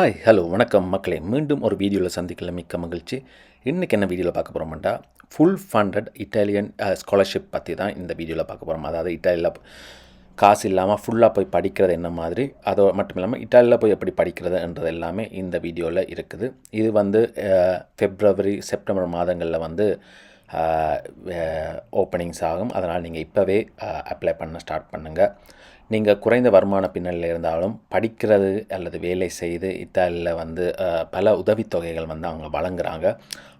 Hi hello வணக்கம் மக்களே. மீண்டும் ஒரு வீடியோவில் சந்திக்கல மிக்க மகிழ்ச்சி. இன்றைக்கி என்ன வீடியோவில் பார்க்க போகிறோம்டா ஃபுல் ஃபண்டட் இட்டாலியன் ஸ்காலர்ஷிப் பற்றி தான் இந்த வீடியோவில் பார்க்க போகிறோம் அதாவது இட்டாலியில் காசு இல்லாமல் ஃபுல்லாக போய் படிக்கிறது என்ன மாதிரி அதோ மட்டும் இல்லாமல் இட்டாலியில் போய் எப்படி படிக்கிறதுன்றது எல்லாமே இந்த வீடியோவில் இருக்குது. இது வந்து ஃபெப்ரவரி செப்டம்பர் மாதங்களில் வந்து uh, uh, ஓப்பனிங்ஸ் ஆகும். அதனால் நீங்கள் இப்போவே அப்ளை uh, பண்ண ஸ்டார்ட் பண்ணுங்கள் நீங்கள் குறைந்த வருமான பின்னணியில் இருந்தாலும் படிக்கிறது அல்லது வேலை செய்து இத்தாலியில் வந்து பல உதவித்தொகைகள் வந்து அவங்க வழங்குறாங்க.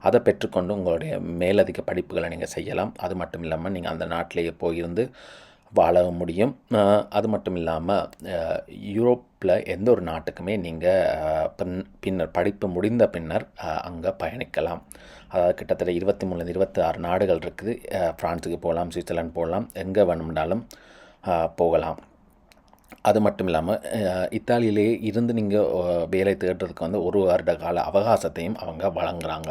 அதை பெற்றுக்கொண்டு உங்களுடைய மேலதிக படிப்புகளை நீங்கள் செய்யலாம். அது மட்டும் இல்லாமல் நீங்கள் அந்த நாட்டிலேயே போயிருந்து வாழ முடியும். அது மட்டும் இல்லாமல் யூரோப்பில் எந்த ஒரு நாட்டுக்குமே நீங்கள் பின் பின்னர் படிப்பு முடிந்த பின்னர் அங்கே பயணிக்கலாம். அதாவது கிட்டத்தட்ட இருபத்தி மூணுலேருந்து இருபத்தி ஆறு நாடுகள் இருக்குது. ஃப்ரான்ஸுக்கு போகலாம் சுவிட்சர்லாந்து போகலாம் எங்கே வேணும்னாலும் போகலாம். அது மட்டும் இல்லாமல் இத்தாலியிலேயே இருந்து நீங்கள் வேலை தேடுறதுக்கு வந்து ஒரு வருட கால அவகாசத்தையும் அவங்க வழங்குறாங்க.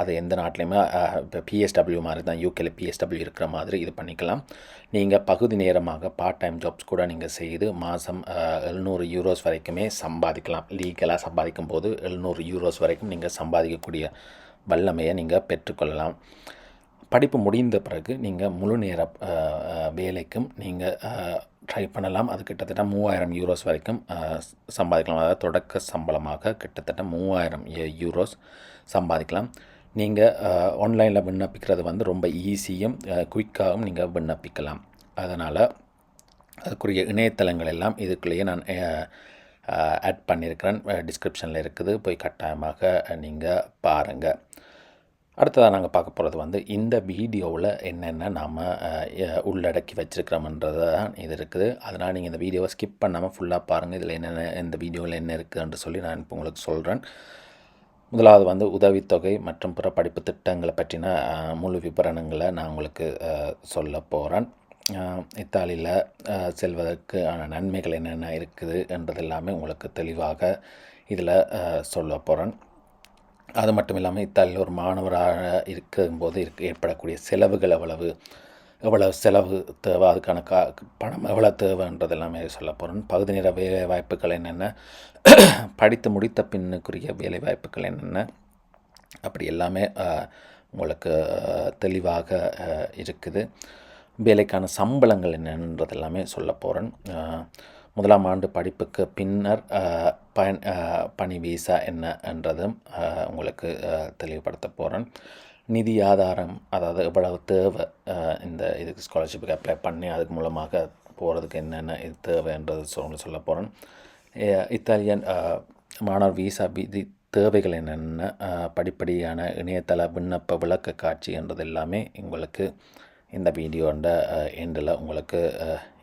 அது எந்த நாட்டிலையுமே இப்போ பிஎஸ்டபிள்யூ மாதிரி தான் யூகேல பிஎஸ்டபிள்யூ இருக்கிற மாதிரி இது பண்ணிக்கலாம். நீங்கள் பகுதி நேரமாக பார்ட் டைம் ஜாப்ஸ் கூட நீங்கள் செய்து மாதம் எழுநூறு யூரோஸ் வரைக்குமே சம்பாதிக்கலாம். லீகலாக சம்பாதிக்கும் போது எழுநூறு யூரோஸ் வரைக்கும் நீங்கள் சம்பாதிக்கக்கூடிய வல்லமையை நீங்கள் பெற்றுக்கொள்ளலாம். படிப்பு முடிந்த பிறகு நீங்கள் முழு நேர வேலைக்கும் நீங்கள் ட்ரை பண்ணலாம். அது கிட்டத்தட்ட மூவாயிரம் யூரோஸ் வரைக்கும் சம்பாதிக்கலாம். அதாவது தொடக்க சம்பளமாக கிட்டத்தட்ட மூவாயிரம் யூரோஸ் சம்பாதிக்கலாம். நீங்கள் ஆன்லைனில் விண்ணப்பிக்கிறது வந்து ரொம்ப ஈஸியும் குயிக்காகவும் நீங்கள் விண்ணப்பிக்கலாம். அதனால் அதுக்குரிய இணையதளங்கள் எல்லாம் இதுக்குள்ளேயே நான் ஆட் பண்ணியிருக்கிறேன். டிஸ்கிரிப்ஷனில் இருக்குது. போய் கட்டாயமாக நீங்கள் பாருங்கள் அடுத்ததாக நாங்கள் பார்க்க போகிறது வந்து இந்த வீடியோவில் என்னென்ன நாம் உள்ளடக்கி வச்சுருக்கிறோம்ன்றது தான் இது இருக்குது. அதனால் நீங்கள் இந்த வீடியோவை ஸ்கிப் பண்ணாமல் ஃபுல்லாக பாருங்கள் இதில் என்னென்ன இந்த வீடியோவில் என்ன இருக்குதுன்னு சொல்லி நான் இப்போ உங்களுக்கு சொல்கிறேன் முதலாவது வந்து உதவித்தொகை மற்றும் பிற படிப்பு திட்டங்களை பற்றின முழு விபரணங்களை நான் உங்களுக்கு சொல்ல போகிறேன் இத்தாலியில் செல்வதற்கு செல்வதற்கான நன்மைகள் என்னென்ன இருக்குது என்றது எல்லாமே உங்களுக்கு தெளிவாக இதில் சொல்ல போகிறேன் அது மட்டும் இல்லாமல் இத்தாலியில் ஒரு மாணவராக இருக்கும்போது இருக்க ஏற்படக்கூடிய செலவுகள் எவ்வளவு எவ்வளவு செலவு தேவை அதுக்கான கா பணம் எவ்வளோ தேவைன்றது எல்லாமே சொல்ல போகிறேன் பகுதி நேர வேலை வாய்ப்புகள் என்னென்ன படித்து முடித்த பின்னுக்குரிய வேலை வாய்ப்புகள் என்னென்ன அப்படி எல்லாமே உங்களுக்கு தெளிவாக இருக்குது. வேலைக்கான சம்பளங்கள் என்னன்றது எல்லாமே சொல்ல போகிறேன் முதலாம் ஆண்டு படிப்புக்கு பின்னர் பயன் பணி வீசா என்ன என்றதும் உங்களுக்கு தெளிவுபடுத்த போகிறேன் நிதி ஆதாரம் அதாவது எவ்வளவு தேவை இந்த இதுக்கு ஸ்காலர்ஷிப்புக்கு அப்ளை பண்ணி அதுக்கு மூலமாக போகிறதுக்கு என்னென்ன இது தேவைன்றது சொல்ல சொல்ல போகிறேன் இத்தாலியன் மாணவர் வீசா விதி தேவைகள் என்னென்ன படிப்படியான இணையதள விண்ணப்ப விளக்க காட்சி என்றது எல்லாமே உங்களுக்கு இந்த வீடியோண்ட எண்டில் உங்களுக்கு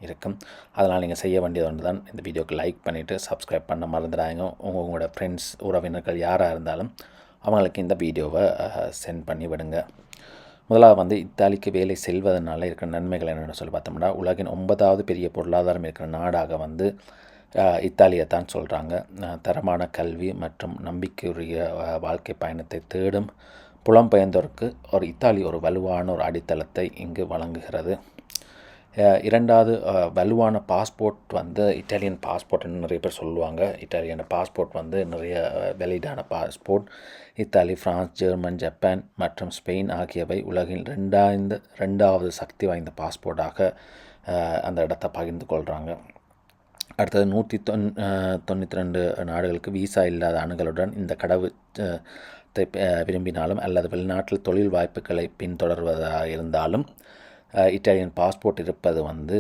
இருக்கும். அதனால் நீங்கள் செய்ய வேண்டியது ஒன்று தான் இந்த வீடியோக்கு லைக் பண்ணிவிட்டு சப்ஸ்கிரைப் பண்ண மறந்துடாங்க உங்கள் உங்களோட ஃப்ரெண்ட்ஸ் உறவினர்கள் யாராக இருந்தாலும் அவங்களுக்கு இந்த வீடியோவை சென்ட் பண்ணி விடுங்க. முதலாவது வந்து இத்தாலிக்கு வேலை செல்வதனால இருக்கிற நன்மைகள் என்னென்னு சொல்லி பார்த்தோம்னா உலகின் ஒன்பதாவது பெரிய பொருளாதாரம் இருக்கிற நாடாக வந்து இத்தாலியை தான் சொல்கிறாங்க தரமான கல்வி மற்றும் நம்பிக்கையுரிய வாழ்க்கை பயணத்தை தேடும் புலம்பெயர்ந்தோருக்கு ஒரு இத்தாலி ஒரு வலுவான ஒரு அடித்தளத்தை இங்கு வழங்குகிறது. இரண்டாவது வலுவான பாஸ்போர்ட் வந்து இட்டாலியன் பாஸ்போர்ட்னு நிறைய பேர் சொல்லுவாங்க. இட்டாலியன் பாஸ்போர்ட் வந்து நிறைய வெலிடான passport. Italy France German Japan மற்றும் ஸ்பெயின் ஆகியவை உலகின் ரெண்டாய்ந்த ரெண்டாவது சக்தி வாய்ந்த பாஸ்போர்ட்டாக அந்த இடத்தை பகிர்ந்து கொள்கிறாங்க அடுத்தது நூற்றி தொன் தொண்ணூற்றி ரெண்டு நாடுகளுக்கு விசா இல்லாத அணுகளுடன் இந்த கடவு விரும்பினாலும் அல்லது வெளிநாட்டில் தொழில் வாய்ப்புகளை பின்தொடர்வதாக இருந்தாலும் இட்டாலியன் பாஸ்போர்ட் இருப்பது வந்து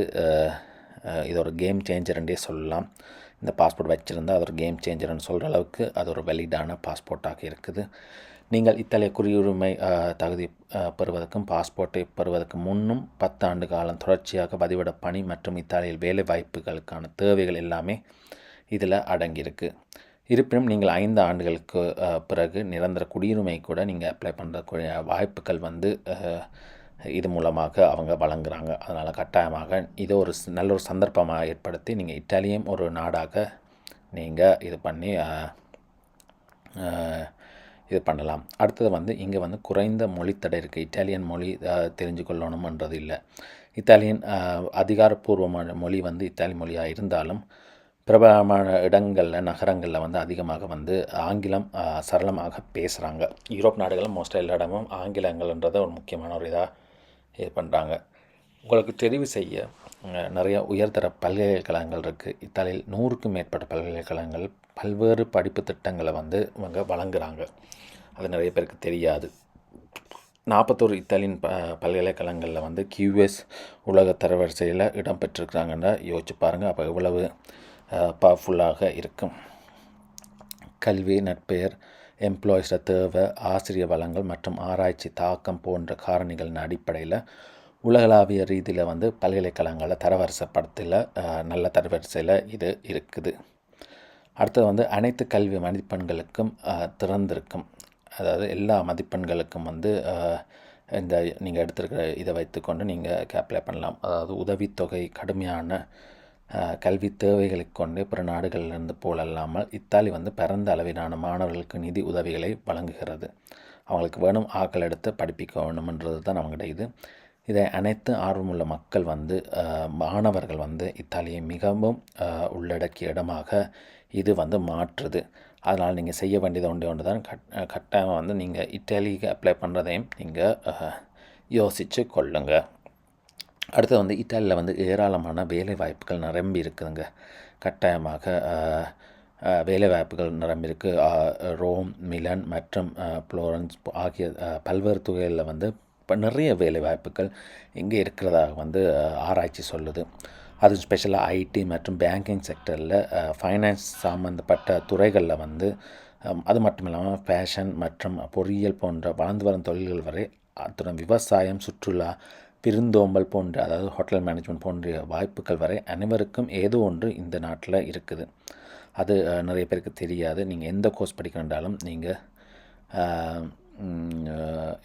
இது ஒரு கேம் சேஞ்சர்ன்றே சொல்லலாம். இந்த பாஸ்போர்ட் வச்சுருந்தா அது ஒரு கேம் சேஞ்சர்னு சொல்கிற அளவுக்கு அது ஒரு வெலிடான பாஸ்போர்ட்டாக இருக்குது. நீங்கள் இத்தாலிய குடியுரிமை தகுதி பெறுவதற்கும் பாஸ்போர்ட்டை பெறுவதற்கு முன்னும் பத்தாண்டு காலம் தொடர்ச்சியாக பதிவிட பணி மற்றும் இத்தாலியில் வேலை வாய்ப்புகளுக்கான தேவைகள் எல்லாமே இதில் அடங்கியிருக்கு. இருப்பினும் நீங்கள் ஐந்து ஆண்டுகளுக்கு பிறகு நிரந்தர குடியுரிமை கூட நீங்கள் அப்ளை பண்ணுற வாய்ப்புகள் வந்து இது மூலமாக அவங்க வழங்குகிறாங்க அதனால் கட்டாயமாக இது ஒரு நல்ல ஒரு சந்தர்ப்பமாக ஏற்படுத்தி நீங்கள் இட்டாலியும் ஒரு நாடாக நீங்கள் இது பண்ணி இது பண்ணலாம். அடுத்தது வந்து இங்கே வந்து குறைந்த மொழித்தடை இருக்குது இட்டாலியன் மொழி தெரிஞ்சு கொள்ளணுமன்றது இல்லை. இத்தாலியன் அதிகாரப்பூர்வமான மொழி வந்து இத்தாலி மொழியாக இருந்தாலும் பிரபலமான இடங்களில் நகரங்களில் வந்து அதிகமாக வந்து ஆங்கிலம் சரளமாக பேசுகிறாங்க யூரோப் நாடுகளும் மோஸ்ட்டாக எல்லா இடமும் ஆங்கிலங்கள்ன்றதை ஒரு முக்கியமான ஒரு இதாக இது பண்ணுறாங்க உங்களுக்கு தெரிவு செய்ய நிறைய உயர்தர பல்கலைக்கழகங்கள் இருக்குது இத்தாலியில் நூறுக்கும் மேற்பட்ட பல்கலைக்கழகங்கள் பல்வேறு படிப்பு திட்டங்களை வந்து இவங்க வழங்குகிறாங்க அது நிறைய பேருக்கு தெரியாது. நாற்பத்தோரு இத்தாலியின் ப பல்கலைக்கழகங்களில் வந்து கியூஎஸ் உலக தரவரிசையில் இடம் பெற்றிருக்கிறாங்கன்னு யோசிச்சு பாருங்கள் அப்போ எவ்வளவு பவர்ஃபுல்லாக இருக்கும். கல்வி நட்பெயர் எம்ப்ளாயிஸோட தேவை ஆசிரியர் வளங்கள் மற்றும் ஆராய்ச்சி தாக்கம் போன்ற காரணிகளின் அடிப்படையில் உலகளாவிய ரீதியில் வந்து பல்கலைக்கழகங்களை தரவரிசைப்படுத்தல நல்ல தரவரிசையில் இது இருக்குது. அடுத்தது வந்து அனைத்து கல்வி மதிப்பெண்களுக்கும் திறந்திருக்கும். அதாவது எல்லா மதிப்பெண்களுக்கும் வந்து இந்த நீங்கள் எடுத்திருக்கிற இதை வைத்துக்கொண்டு நீங்கள் அப்ளை பண்ணலாம். அதாவது உதவித்தொகை கடுமையான கல்வி தேவைகளை கொண்டு பிற நாடுகளிலிருந்து போலல்லாமல் இத்தாலி வந்து பரந்த அளவிலான மாணவர்களுக்கு நிதி உதவிகளை வழங்குகிறது. அவங்களுக்கு வேணும் ஆக்கள் எடுத்து படிப்பிக்க வேணுமன்றது தான் அவங்கள்ட இது. இதை அனைத்து ஆர்வமுள்ள மக்கள் வந்து மாணவர்கள் வந்து இத்தாலியை மிகவும் உள்ளடக்கிய இடமாக இது வந்து மாற்றுது. அதனால் நீங்கள் செய்ய வேண்டியது ஒன்றே ஒன்று தான். கட் கட்டாயமாக கட்டாயம் வந்து நீங்கள் இத்தாலிக்கு அப்ளை பண்ணுறதையும் நீங்கள் யோசித்து கொள்ளுங்கள் அடுத்து வந்து இத்தாலியில் வந்து ஏராளமான வேலை வாய்ப்புகள் நிரம்பி இருக்குதுங்க. கட்டாயமாக வேலைவாய்ப்புகள் அஹ், வேலை வாய்ப்புகள் ரோம் மிலன் மற்றும் ஃப்ளோரன்ஸ் புளோரன்ஸ் ஆகிய பல்வேறு துறைகளில் வந்து இப்போ நிறைய வேலை வாய்ப்புகள் இங்கே இருக்கிறதாக வந்து ஆராய்ச்சி சொல்லுது. அது ஸ்பெஷலாக ஐடி மற்றும் பேங்கிங் செக்டரில் ஃபைனான்ஸ் சம்மந்தப்பட்ட துறைகளில் வந்து அது மட்டும் இல்லாமல் ஃபேஷன் மற்றும் பொறியியல் போன்ற வளர்ந்து வரும் தொழில்கள் வரை அத்துடன் விவசாயம் சுற்றுலா விருந்தோம்பல் போன்ற அதாவது ஹோட்டல் மேனேஜ்மெண்ட் போன்ற வாய்ப்புகள் வரை அனைவருக்கும் ஏதோ ஒன்று இந்த நாட்டில் இருக்குது. அது நிறைய பேருக்கு தெரியாது. நீங்கள் எந்த கோர்ஸ் படிக்கணுன்றாலும் நீங்கள்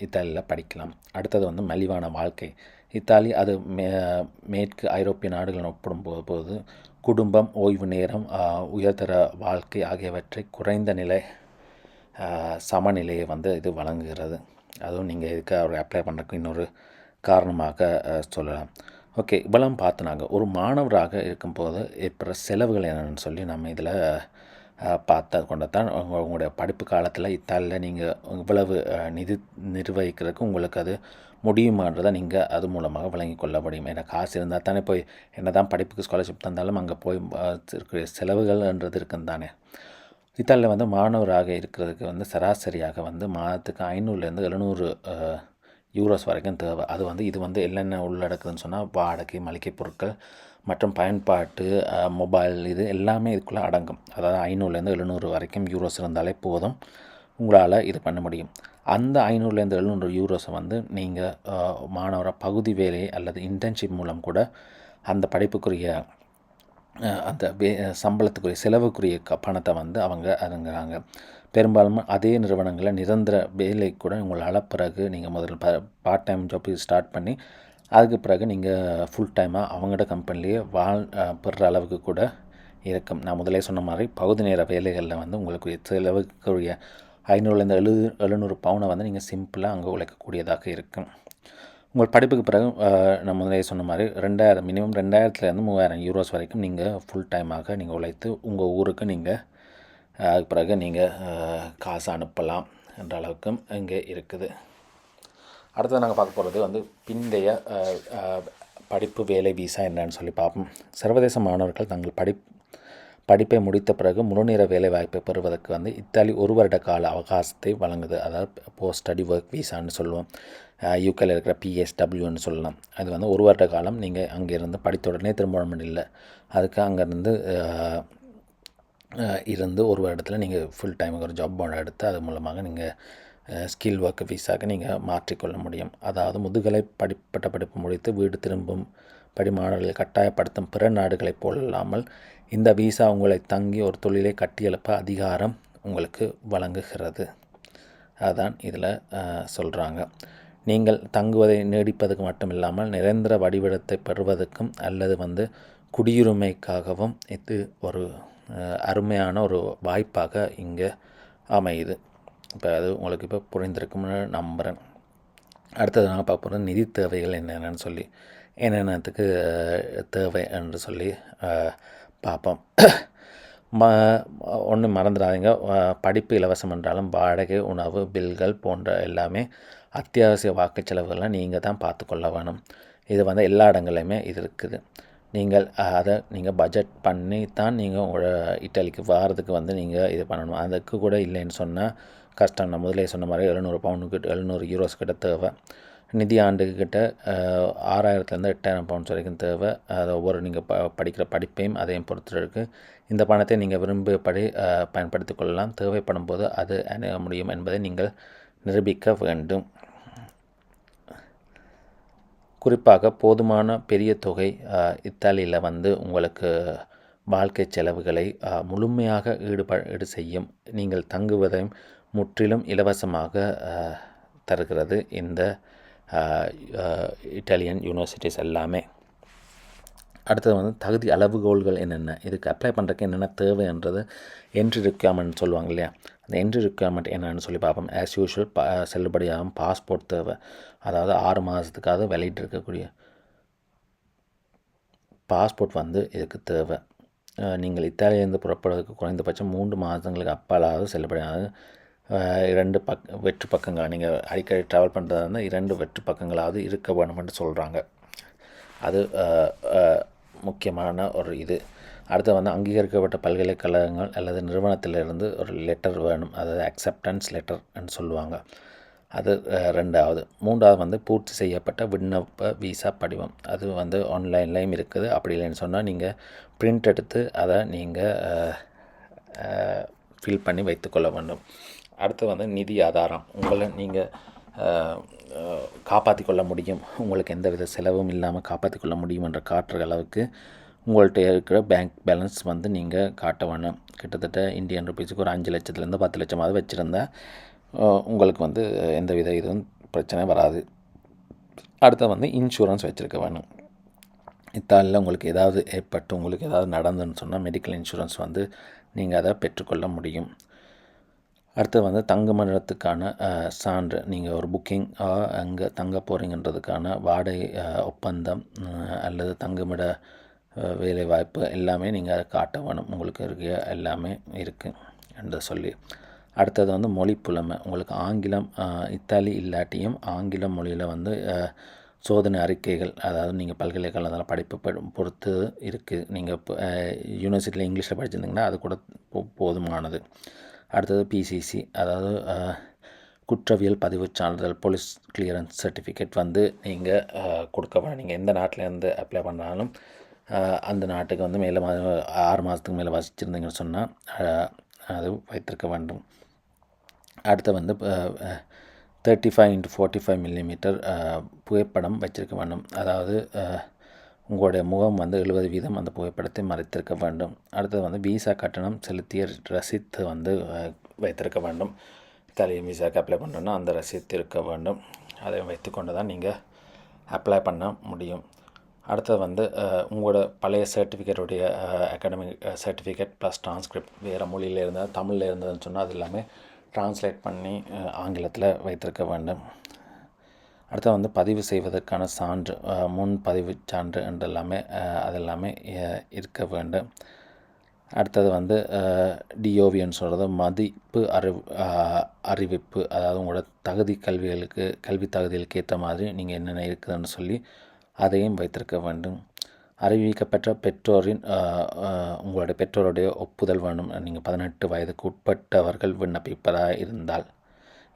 இத்தாலியில் படிக்கலாம். அடுத்தது வந்து மலிவான வாழ்க்கை. இத்தாலி அது மே மேற்கு ஐரோப்பிய நாடுகள் ஒப்பிடும் போது குடும்பம் ஓய்வு நேரம் உயர்தர வாழ்க்கை ஆகியவற்றை குறைந்த நிலை சமநிலையை வந்து இது வழங்குகிறது. அதுவும் நீங்கள் இதுக்கு அவர் அப்ளை பண்ணுறதுக்கு இன்னொரு காரணமாக சொல்லலாம். ஓகே இவ்வளவு பார்த்து நாங்கள் ஒரு மாணவராக இருக்கும்போது ஏற்படுற செலவுகள் என்னென்னு சொல்லி நம்ம இதில் பார்த்த கொண்டு தான் உங்களுடைய படிப்பு காலத்தில் இத்தாலியில் நீங்கள் இவ்வளவு நிதி நிர்வகிக்கிறதுக்கு உங்களுக்கு அது முடியுமான்றதை நீங்கள் அது மூலமாக விளங்கி கொள்ள முடியும். ஏன்னா காசு இருந்தால் தானே போய் என்ன தான் படிப்புக்கு ஸ்காலர்ஷிப் தந்தாலும் அங்கே போய் இருக்கிற செலவுகள்ன்றது இருக்குன்னு தானே. இத்தாலியில் வந்து மாணவராக இருக்கிறதுக்கு வந்து சராசரியாக வந்து மாதத்துக்கு ஐநூறுலேருந்து எழுநூறு யூரோஸ் வரைக்கும் தேவை. அது வந்து இது வந்து என்னென்ன உள்ளடக்குதுன்னு சொன்னால் வாடகை மளிகை பொருட்கள் மற்றும் பயன்பாட்டு மொபைல் இது எல்லாமே இதுக்குள்ளே அடங்கும். அதாவது ஐநூறுலேருந்து எழுநூறு வரைக்கும் யூரோஸ் இருந்தாலே போதும். உங்களால் இது பண்ண முடியும். அந்த ஐநூறுலேருந்து எழுநூறு யூரோஸை வந்து நீங்கள் மாணவராக பகுதி வேலை அல்லது இன்டர்ன்ஷிப் மூலம் கூட அந்த படிப்புக்குரிய அந்த வே சம்பளத்துக்குரிய செலவுக்குரிய க பணத்தை வந்து அவங்க அதுங்கிறாங்க பெரும்பாலும் அதே நிறுவனங்களில் நிரந்தர வேலை கூட உங்களால் பிறகு நீங்கள் முதல்ல ப பார்ட் டைம் ஜாப் ஸ்டார்ட் பண்ணி அதுக்கு பிறகு நீங்கள் ஃபுல் டைமாக அவங்களோட கம்பெனிலேயே வாழ் பெறுற அளவுக்கு கூட இருக்கும். நான் முதலே சொன்ன மாதிரி பகுதி நேர வேலைகளில் வந்து உங்களுக்கு செலவுக்குரிய ஐநூறுலேருந்து எழு எழுநூறு பவுனை வந்து நீங்கள் சிம்பிளாக அங்கே உழைக்கக்கூடியதாக இருக்கும். உங்கள் படிப்புக்கு பிறகு நான் முதலே சொன்ன மாதிரி ரெண்டாயிரம் மினிமம் ரெண்டாயிரத்துலேருந்து மூவாயிரம் யூரோஸ் வரைக்கும் நீங்கள் ஃபுல் டைமாக நீங்கள் உழைத்து உங்கள் ஊருக்கு நீங்கள் அதுக்கு பிறகு நீங்கள் காசு அனுப்பலாம் என்ற அளவுக்கும் இங்கே இருக்குது. அடுத்தது நாங்கள் பார்க்க போகிறது வந்து பிந்தைய படிப்பு வேலை விசா என்னன்னு சொல்லி பார்ப்போம். சர்வதேச மாணவர்கள் தங்கள் படி படிப்பை முடித்த பிறகு முழுநேர வேலை வாய்ப்பை பெறுவதற்கு வந்து இத்தாலி ஒரு வருட கால அவகாசத்தை வழங்குது. அதாவது போஸ்ட் ஸ்டடி ஒர்க் விசான்னு சொல்லுவோம். யூகேல இருக்கிற பிஎஸ்டபிள்யூன்னு சொல்லலாம். அது வந்து ஒரு வருட காலம் நீங்கள் அங்கேருந்து படித்த உடனே திரும்ப இல்லை. முடியல அதுக்கு அங்கேருந்து இருந்து ஒரு வருடத்தில் நீங்கள் ஃபுல் டைமுக்கு ஒரு ஜாப் ஒன்று எடுத்து அது மூலமாக நீங்கள் ஸ்கில் ஒர்க் விசாக்கு நீங்கள் மாற்றிக்கொள்ள முடியும். அதாவது முதுகலை படிப்பட்ட படிப்பு முடித்து வீடு திரும்பும் படி மாணவர்களை கட்டாயப்படுத்தும் பிற நாடுகளைப் போல் இல்லாமல் இந்த விசா உங்களை தங்கி ஒரு தொழிலை கட்டியெழுப்ப அதிகாரம் உங்களுக்கு வழங்குகிறது. அதுதான் இதில் சொல்கிறாங்க நீங்கள் தங்குவதை நீடிப்பதுக்கு மட்டும் இல்லாமல் நிரந்தர வடிவிடத்தை பெறுவதற்கும் அல்லது வந்து குடியுரிமைக்காகவும் இது ஒரு அருமையான ஒரு வாய்ப்பாக இங்கே அமையுது. இப்போ அது உங்களுக்கு இப்போ புரிந்திருக்கும்னு நம்புகிறேன் அடுத்தது நாங்கள் பார்க்க போகிறது நிதி தேவைகள் என்னென்னு சொல்லி என்னென்னத்துக்கு தேவை என்று சொல்லி பார்ப்போம். ம ஒன்றும் மறந்துடாதீங்க. படிப்பு இலவசம் என்றாலும் வாடகை உணவு பில்கள் போன்ற எல்லாமே அத்தியாவசிய வாக்கு செலவுகள்லாம் நீங்கள் தான் பார்த்துக்கொள்ள வேணும். இது வந்து எல்லா இடங்கள்லையுமே இது இருக்குது. நீங்கள் அதை நீங்கள் பட்ஜெட் பண்ணி தான் நீங்கள் இட்டாலிக்கு வாரத்துக்கு வந்து நீங்கள் இது பண்ணணும். அதுக்கு கூட இல்லைன்னு சொன்னால் கஷ்டம். நான் முதலே சொன்ன மாதிரி எழுநூறு பவுனுக்கு எழுநூறு யூரோஸ் கிட்ட தேவை. நிதி ஆண்டுக்கு கிட்ட ஆறாயிரத்துலேருந்து எட்டாயிரம் பவுண்ட்ஸ் வரைக்கும் தேவை. அது ஒவ்வொரு நீங்கள் ப படிக்கிற படிப்பையும் அதையும் பொறுத்து இருக்குது இந்த பணத்தை நீங்கள் விரும்பியபடி பயன்படுத்தி கொள்ளலாம். தேவைப்படும் போது அது அணுக முடியும் என்பதை நீங்கள் நிரூபிக்க வேண்டும். குறிப்பாக போதுமான பெரிய தொகை இத்தாலியில் வந்து உங்களுக்கு வாழ்க்கை செலவுகளை முழுமையாக ஈடுபாடு செய்யும் நீங்கள் தங்குவதையும் முற்றிலும் இலவசமாக தருகிறது இந்த இட்டாலியன் யூனிவர்சிட்டிஸ் எல்லாமே. அடுத்தது வந்து தகுதி அளவுகோல்கள் என்னென்ன? இதுக்கு அப்ளை பண்ணுறதுக்கு என்னென்ன தேவைன்றது என்ட்ரி ரெக்யர்மெண்ட் சொல்லுவாங்க இல்லையா? அந்த என்ட்ரி ரெக்யர்மெண்ட் என்னென்னு சொல்லி பார்ப்போம். ஆஸ் யூஷுவல் பா செல்லுபடியாகும் பாஸ்போர்ட் தேவை. அதாவது ஆறு மாதத்துக்காக வெளியிட்டு இருக்கக்கூடிய பாஸ்போர்ட் வந்து இதுக்கு தேவை. நீங்கள் இத்தாலியிலேருந்து புறப்படுவதற்கு குறைந்தபட்சம் மூன்று மாதங்களுக்கு அப்பாலாவது செல்லுபடியாக இரண்டு பக் வெற்று பக்கங்கள் நீங்கள் அடிக்கடி ட்ராவல் பண்ணுறதா இருந்தால் இரண்டு வெற்று பக்கங்களாவது இருக்க வேணும்னு சொல்கிறாங்க அது முக்கியமான ஒரு இது. அடுத்து வந்து அங்கீகரிக்கப்பட்ட பல்கலைக்கழகங்கள் அல்லது நிறுவனத்திலிருந்து ஒரு லெட்டர் வேணும் அதாவது அக்செப்டன்ஸ் லெட்டர்னு சொல்லுவாங்க. அது ரெண்டாவது. மூன்றாவது வந்து பூர்த்தி செய்யப்பட்ட விண்ணப்ப விசா படிவம். அது வந்து ஆன்லைன்லேயும் இருக்குது. அப்படி இல்லைன்னு சொன்னால் நீங்கள் பிரிண்ட் எடுத்து அதை நீங்கள் ஃபில் பண்ணி வைத்துக்கொள்ள வேண்டும். அடுத்து வந்து நிதி ஆதாரம். உங்களை நீங்கள் காப்பாற்றி கொள்ள முடியும். உங்களுக்கு எந்த வித செலவும் இல்லாமல் காப்பாற்றி கொள்ள முடியும் என்ற காட்டுற அளவுக்கு உங்கள்கிட்ட இருக்கிற பேங்க் பேலன்ஸ் வந்து நீங்கள் காட்ட வேணும். கிட்டத்தட்ட இந்தியன் ருபீஸுக்கு ஒரு அஞ்சு லட்சத்துலேருந்து பத்து லட்சமாவது வச்சுருந்தா உங்களுக்கு வந்து எந்தவித இதுவும் பிரச்சனை வராது. அடுத்து வந்து இன்சூரன்ஸ் வச்சுருக்க வேணும். இத்தாலியில் உங்களுக்கு ஏதாவது ஏற்பட்டு உங்களுக்கு ஏதாவது நடந்துன்னு சொன்னால் மெடிக்கல் இன்சூரன்ஸ் வந்து நீங்கள் அதை பெற்றுக்கொள்ள முடியும். அடுத்து வந்து தங்குமிடத்துக்கான சான்று. நீங்கள் ஒரு புக்கிங் அங்கே தங்க போகிறீங்கன்றதுக்கான வாடகை ஒப்பந்தம் அல்லது தங்குமிட வேலைவாய்ப்பு வேலை வாய்ப்பு எல்லாமே நீங்கள் அதை காட்ட வேணும். உங்களுக்கு இருக்க எல்லாமே இருக்குது என்று சொல்லி. அடுத்தது வந்து மொழி புலமை. உங்களுக்கு ஆங்கிலம் இத்தாலி இல்லாட்டியும் ஆங்கில மொழியில் வந்து சோதனை அறிக்கைகள் அதாவது நீங்கள் பல்கலைக்கழகத்தில் படிப்பு பெ- பொறுத்து இருக்குது நீங்கள் இப்போ யூனிவர்சிட்டியில் இங்கிலீஷில் படிச்சிருந்தீங்கன்னா அது கூட போ- போதுமானது. அடுத்தது பிசிசி அதாவது குற்றவியல் பதிவுச் சான்றிதழ் போலீஸ் கிளியரன்ஸ் சர்டிஃபிகேட் வந்து நீங்கள் கொடுக்க வேணும். நீங்கள் எந்த நாட்டிலேருந்து அப்ளை பண்ணாலும் அந்த நாட்டுக்கு வந்து மேலே ஆறு மாதத்துக்கு மேலே வசிச்சிருந்தீங்கன்னு சொன்னால் அது வைத்திருக்க வேண்டும். அடுத்து வந்து thirty five into forty five millimetre புகைப்படம் வச்சிருக்க வேண்டும். அதாவது உங்களுடைய முகம் வந்து எழுபது வீதம் அந்த புகைப்படத்தை மறைத்திருக்க வேண்டும். அடுத்தது வந்து விசா கட்டணம் செலுத்திய ரசீத்து வந்து வைத்திருக்க வேண்டும். இத்தாலியன் விசாக்கு அப்ளை பண்ணணும்னா அந்த ரசீத்து இருக்க வேண்டும். அதை வைத்துக்கொண்டு தான் நீங்கள் அப்ளை பண்ண முடியும். அடுத்தது வந்து உங்களோட பழைய சர்டிஃபிகேட்டுடைய அகாடமிக் சர்டிஃபிகேட் ப்ளஸ் டிரான்ஸ்கிரிப்ட் வேறு மொழியில் இருந்தால் தமிழில் இருந்ததுன்னு சொன்னால் அது எல்லாமே ட்ரான்ஸ்லேட் பண்ணி ஆங்கிலத்தில் வைத்திருக்க வேண்டும். அடுத்து வந்து பதிவு செய்வதற்கான சான்று முன் பதிவு சான்று என்று எல்லாமே அது எல்லாமே இருக்க வேண்டும். அடுத்தது வந்து டிஓவின்னு சொல்கிறது மதிப்பு அறிவு அறிவிப்பு. அதாவது உங்களோட தகுதி கல்விகளுக்கு கல்வி தகுதிகளுக்கு ஏற்ற மாதிரி நீங்கள் என்னென்ன இருக்குதுன்னு சொல்லி அதையும் வைத்திருக்க வேண்டும். அறிவிக்கப்பட்ட பெற்றோரின் உங்களுடைய பெற்றோருடைய ஒப்புதல் வேணும். நீங்கள் பதினெட்டு வயதுக்கு உட்பட்டவர்கள் விண்ணப்பிப்பதாக இருந்தால்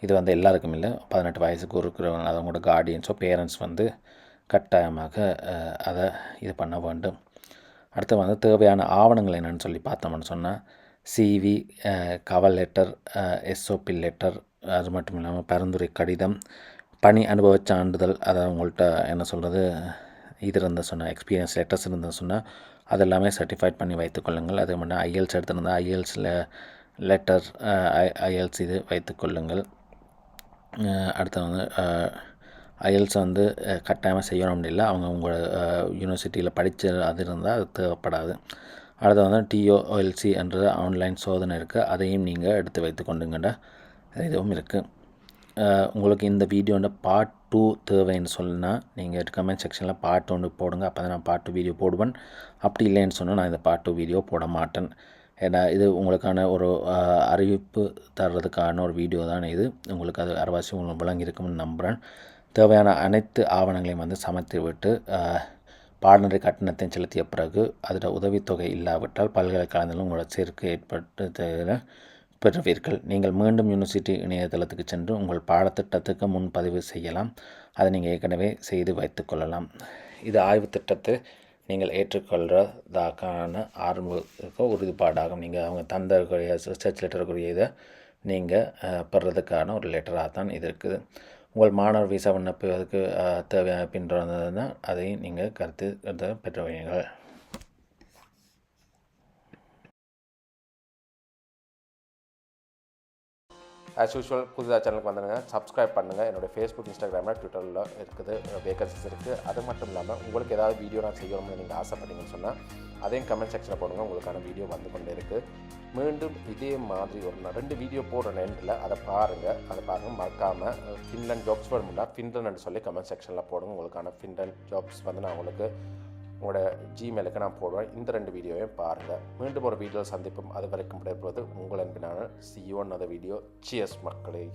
இது வந்து எல்லாருக்கும் இல்லை. பதினெட்டு வயசுக்கு இருக்கிறவங்க அவங்களோட கார்டியன்ஸோ பேரண்ட்ஸ் வந்து கட்டாயமாக அதை இது பண்ண வேண்டும். அடுத்து வந்து தேவையான ஆவணங்கள் என்னென்னு சொல்லி பார்த்தோம்னு சொன்னால் CV cover letter SOP letter அது மட்டும் இல்லாமல் பரிந்துரை கடிதம் பணி அனுபவச் சான்றிதழ் அதை உங்கள்கிட்ட என்ன சொல்கிறது இது இருந்தால் சொன்னால் எக்ஸ்பீரியன்ஸ் லெட்டர்ஸ் இருந்தால் சொன்னால் அது எல்லாமே சர்டிஃபைட் பண்ணி வைத்துக்கொள்ளுங்கள் அது மட்டும் ஐஎல்ஸ் எடுத்திருந்தால் ஐஎல்ஸில் லெட்டர் ஐஎல்ஸ் இது வைத்துக்கொள்ளுங்கள் அடுத்து வந்து ஐஎல்ஸ் வந்து கட்டாயமாக செய்யணும் இல்லை. அவங்க உங்கள் யூனிவர்சிட்டியில் படித்த அது இருந்தால் அது தேவைப்படாது. அடுத்து வந்து டிஓஎல்சி என்ற ஆன்லைன் சோதனை இருக்குது அதையும் நீங்கள் எடுத்து வைத்து கொண்டுங்கட இதுவும் இருக்குது உங்களுக்கு இந்த வீடியோட பார்ட் டூ தேவைன்னு சொன்னால் நீங்கள் கமெண்ட் செக்ஷனில் பார்ட் ஒன்று போடுங்க அப்போ தான் நான் பார்ட் டூ வீடியோ போடுவேன். அப்படி இல்லைன்னு சொன்னால் நான் இந்த பார்ட் டூ வீடியோ போட மாட்டேன். ஏன்னா இது உங்களுக்கான ஒரு அறிவிப்பு தர்றதுக்கான ஒரு வீடியோ தான் இது. உங்களுக்கு அது அரவாசி உங்களுக்கு விளங்கியிருக்கும்னு நம்புகிறேன் தேவையான அனைத்து ஆவணங்களையும் வந்து சமைத்து விட்டு பாடநெறி கட்டணத்தை செலுத்திய பிறகு அதோட உதவித்தொகை இல்லாவிட்டால் பல்கலைக்கழகங்களும் உங்களோட சேர்க்கை ஏற்பட்டு பெறுவீர்கள் நீங்கள் மீண்டும் யூனிவர்சிட்டி இணையதளத்துக்கு சென்று உங்கள் பாடத்திட்டத்துக்கு முன்பதிவு செய்யலாம். அதை நீங்கள் ஏற்கனவே செய்து வைத்துக்கொள்ளலாம் இது ஆய்வுத் திட்டத்தை நீங்கள் ஏற்றுக்கொள்கிறதாக்கான ஆரம்ப உறுதிப்பாடாகும். நீங்கள் அவங்க தந்தக்கூடிய ரிசர்ச் லெட்டருக்குரிய இதை நீங்கள் பெறதுக்கான ஒரு லெட்டராக தான் இது இருக்குது. உங்கள் மாணவர் விசா விண்ணப்பிப்பதற்கு தேவையான பின்தொடர்ந்ததுன்னா அதையும் நீங்கள் கருத்து கருத்து பெற்றுவீர்கள் ஆஸ் யூஷுவல் புதுதாக சேனலுக்கு வந்துடுங்க சப்ஸ்கிரைப் பண்ணுங்கள் என்னோடய ஃபேஸ்புக் இன்ஸ்டாகிராமில் ட்விட்டரில் இருக்குது. வேகன்சிஸ் இருக்குது அது மட்டும் இல்லாமல் உங்களுக்கு ஏதாவது வீடியோ நான் செய்யணும்னு நீங்கள் ஆசைப்பட்டீங்கன்னு சொன்னால் அதையும் கமெண்ட் செக்ஷனில் போடுங்க. உங்களுக்கான வீடியோ வந்து கொண்டே இருக்குது மீண்டும் இதே மாதிரி ஒரு நான் ரெண்டு வீடியோ போடுற நேரத்தில் அதை பாருங்கள் அதை பாருங்கள் மறக்காமல் ஃபின்லாண்ட் ஜாப்ஸ் வேணும்னா ஃபின்லாண்ட் சொல்லி கமெண்ட் செக்ஷனில் போடுங்க. உங்களுக்கான ஃபின்லாண்ட் ஜாப்ஸ் வந்து நான் உங்களுக்கு உங்களோட ஜிமெயிலுக்கு நான் போடுவேன். இந்த ரெண்டு வீடியோவையும் பாருங்கள் மீண்டும் ஒரு வீடியோ சந்திப்போம். அது வரைக்கும் விடைபெறுவது உங்கள் அன்பினான சியோன் அந்த வீடியோ சியஸ் மக்களே.